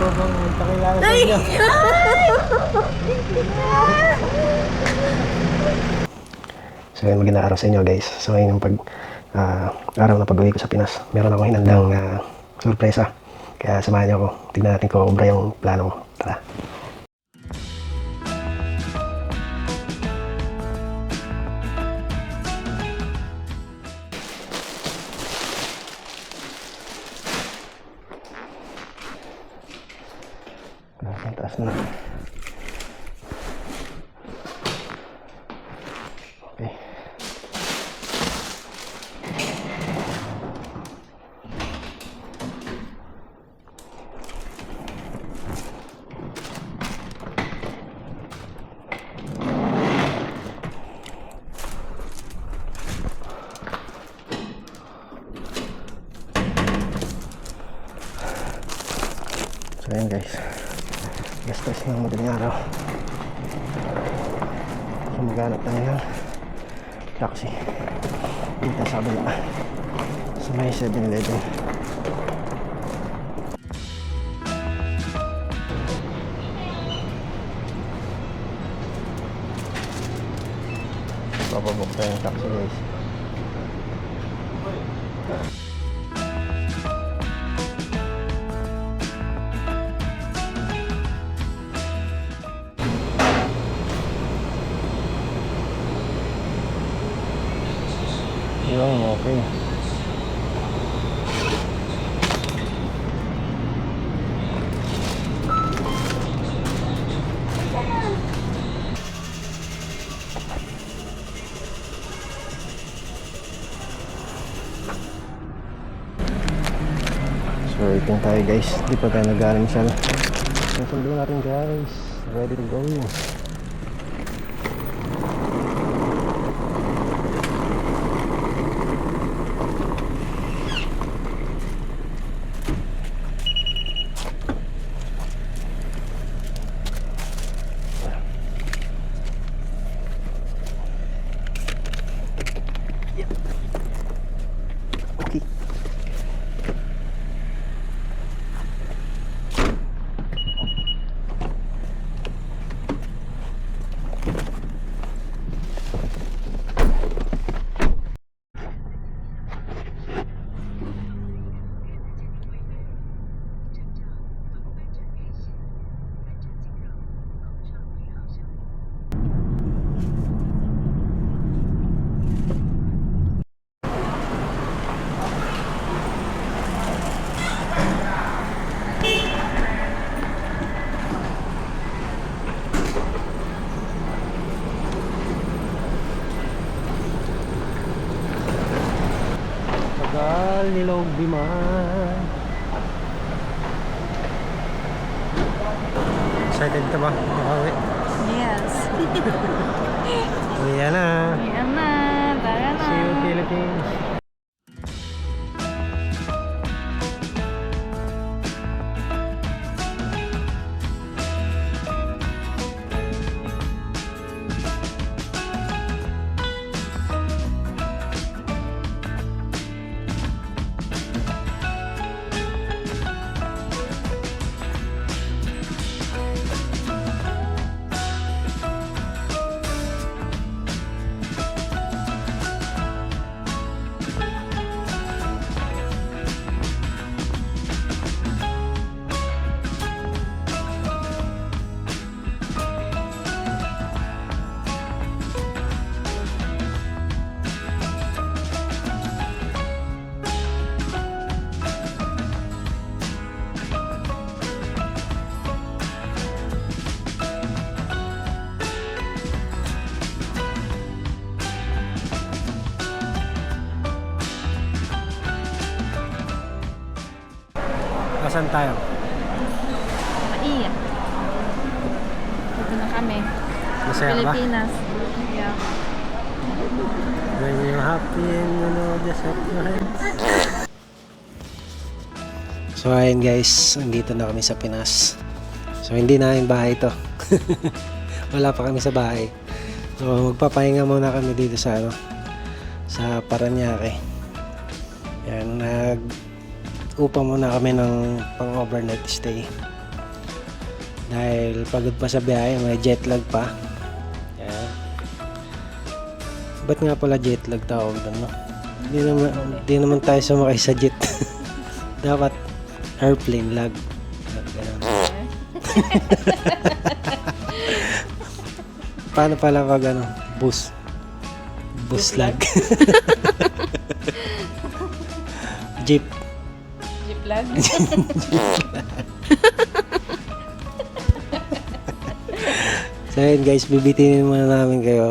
po bang pakilala sa inyo? So yun, magandang araw sa inyo guys. So ngayon yung pag ah, araw na pag-uwi ko sa Pinas, meron akong hinandang uh, sorpresa. Kaya samahan niyo ako. Tignan natin kung obra yung plano ko. Tara. Taas na, taas na. Okay. So ayan guys. Gastos ng madaling araw. So maghanap tayo ng taxi. Dito sa kabila. Sa may 7-Eleven. Papabok tayo ng taxi guys. Yun, okay. So, waiting tayo guys. Di pa tayo nag-aaring siya. Susundo natin guys. Ready to go. Okay. Tagal nilog biman. Excited ka ba? Makauwi. Yes. Uwi na. Ayan na. Tara na. See you Philippines. Asan tayo? Iya. Dito na kami. Masaya ka ba? Pilipinas. Yeah. When you're happy and you know just your hands. So ayun guys, nandito na kami sa Pinas. So hindi namin bahay to. Wala pa kami sa bahay. So magpapahinga muna kami dito sa ano sa Paranaque. Yan nag upa muna kami ng pang overnight stay Dahil pagod pa sa biyahe, may jet lag pa. Kaya, ba't nga pala jet lag tawag doon, no? Hindi naman, hindi naman tayo sumakay sa jet. Dapat airplane lag. Paano pala pag ano, bus? Bus lag. Jeep. Lag. So yun guys, bibitinin muna namin kayo.